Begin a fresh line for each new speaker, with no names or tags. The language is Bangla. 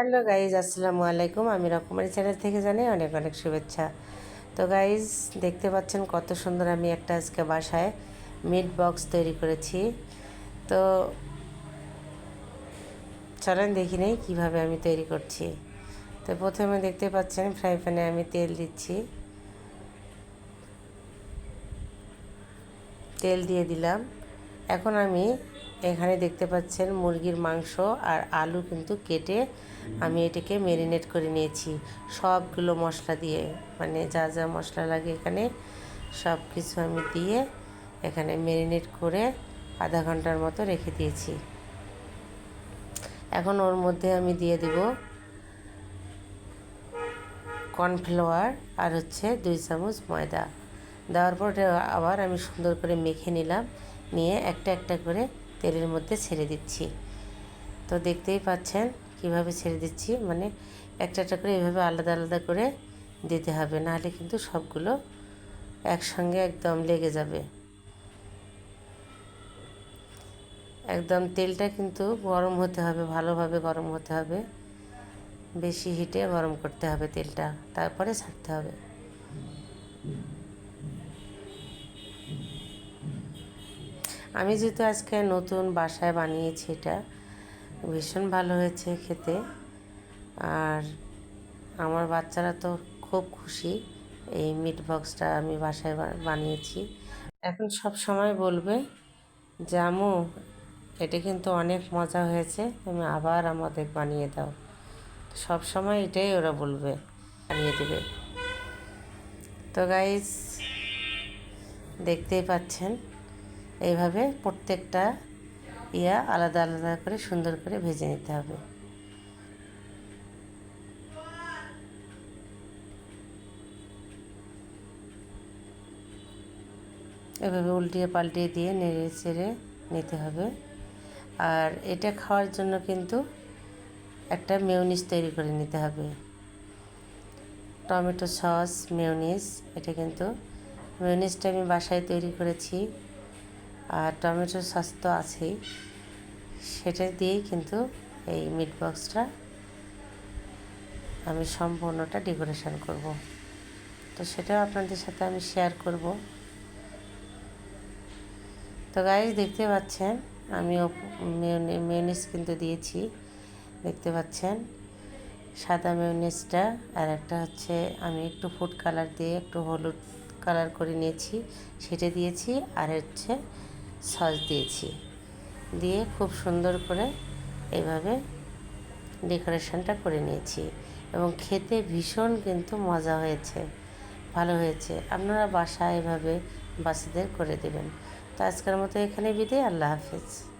হ্যালো গাইজ, আসসালামু আলাইকুম। আমি রকমারি চ্যানেল থেকে জানাই অনেক অনেক শুভেচ্ছা। তো গাইজ, দেখতে পাচ্ছেন কত সুন্দর আমি একটা আজকে বাসায় মিট বক্স তৈরি করেছি। তো চলেন দেখি নেই কীভাবে আমি তৈরি করছি। তো প্রথমে দেখতে পাচ্ছেন ফ্রাই প্যানে আমি তেল দিচ্ছি। তেল দিয়ে দিলাম। এখন আমি এখানে দেখতে পাচ্ছেন মুরগির মাংস আর আলু কিন্তু কেটে আমি এটাকে ম্যারিনেট করে নিয়েছি। সবগুলো মশলা দিয়ে মানে যা যা মশলা লাগে এখানে সব কিছু আমি দিয়ে এখানে ম্যারিনেট করে আধা ঘণ্টার মতো রেখে দিয়েছি। এখন ওর মধ্যে আমি দিয়ে দেব কর্নফ্লাওয়ার আর হচ্ছে দুই চামচ ময়দা। দেওয়ার পর আবার আমি সুন্দর করে মেখে নিলাম, নিয়ে একটা একটা করে তেলের মধ্যে ছেড়ে দিচ্ছি। তো দেখতেই পাচ্ছেন কীভাবে ছেড়ে দিচ্ছি মানে একটা একটা করে এভাবে আলাদা আলাদা করে দিতে হবে, নাহলে কিন্তু সবগুলো একসঙ্গে একদম লেগে যাবে। একদম তেলটা কিন্তু গরম হতে হবে, ভালোভাবে গরম হতে হবে। বেশি হিটে গরম করতে হবে তেলটা, তারপরে ছাড়তে হবে। আমি যেহেতু আজকে নতুন বাসায় বানিয়েছি এটা, ভীষণ ভালো হয়েছে খেতে। আর আমার বাচ্চারা তো খুব খুশি এই মিট বক্সটা আমি বাসায় বানিয়েছি। এখন সব সময় বলবে, জামু, এটা কিন্তু অনেক মজা হয়েছে, তুমি আবার আমাদের বানিয়ে দাও। সব সময় এটাই ওরা বলবে, বানিয়ে দেবে। তো গাইজ দেখতেই পাচ্ছেন। এইভাবে প্রত্যেকটা ইয়া আলাদা আলাদা করে সুন্দর করে ভেজে নিতে হবে। এভাবে উল্টিয়ে পাল্টিয়ে দিয়ে নেড়ে চেড়ে নিতে হবে। আর এটা খাওয়ার জন্য কিন্তু একটা মেয়নিস তৈরি করে নিতে হবে। টমেটো সস মেউনিস এটা কিন্তু মেয়নিসটা আমি বাসায় তৈরি করেছি। আর টমেটো সস তো আছেই। সেটা দিয়েই কিন্তু এই মিট বক্সটা আমি সম্পূর্ণটা ডেকোরেশন করব। তো সেটাও আপনাদের সাথে আমি শেয়ার করব। তো গাইজ দেখতে পাচ্ছেন, আমিও মেয়নিস কিন্তু দিয়েছি। দেখতে পাচ্ছেন, সাদা মেয়নিসটা আর একটা হচ্ছে আমি একটু ফুড কালার দিয়ে একটু হলুদ কালার করে নিয়েছি, সেটা দিয়েছি। আর হচ্ছে সস দিয়েছি। দিয়ে খুব সুন্দর করে এভাবে ডেকোরেশনটা করে নিয়েছি এবং খেতে ভীষণ কিন্তু মজা হয়েছে, ভালো হয়েছে। আপনারা বাসা এভাবে বাচ্চাদের করে দেবেন। তো আজকের মতো এখানে বিদে আল্লাহ হাফিজ।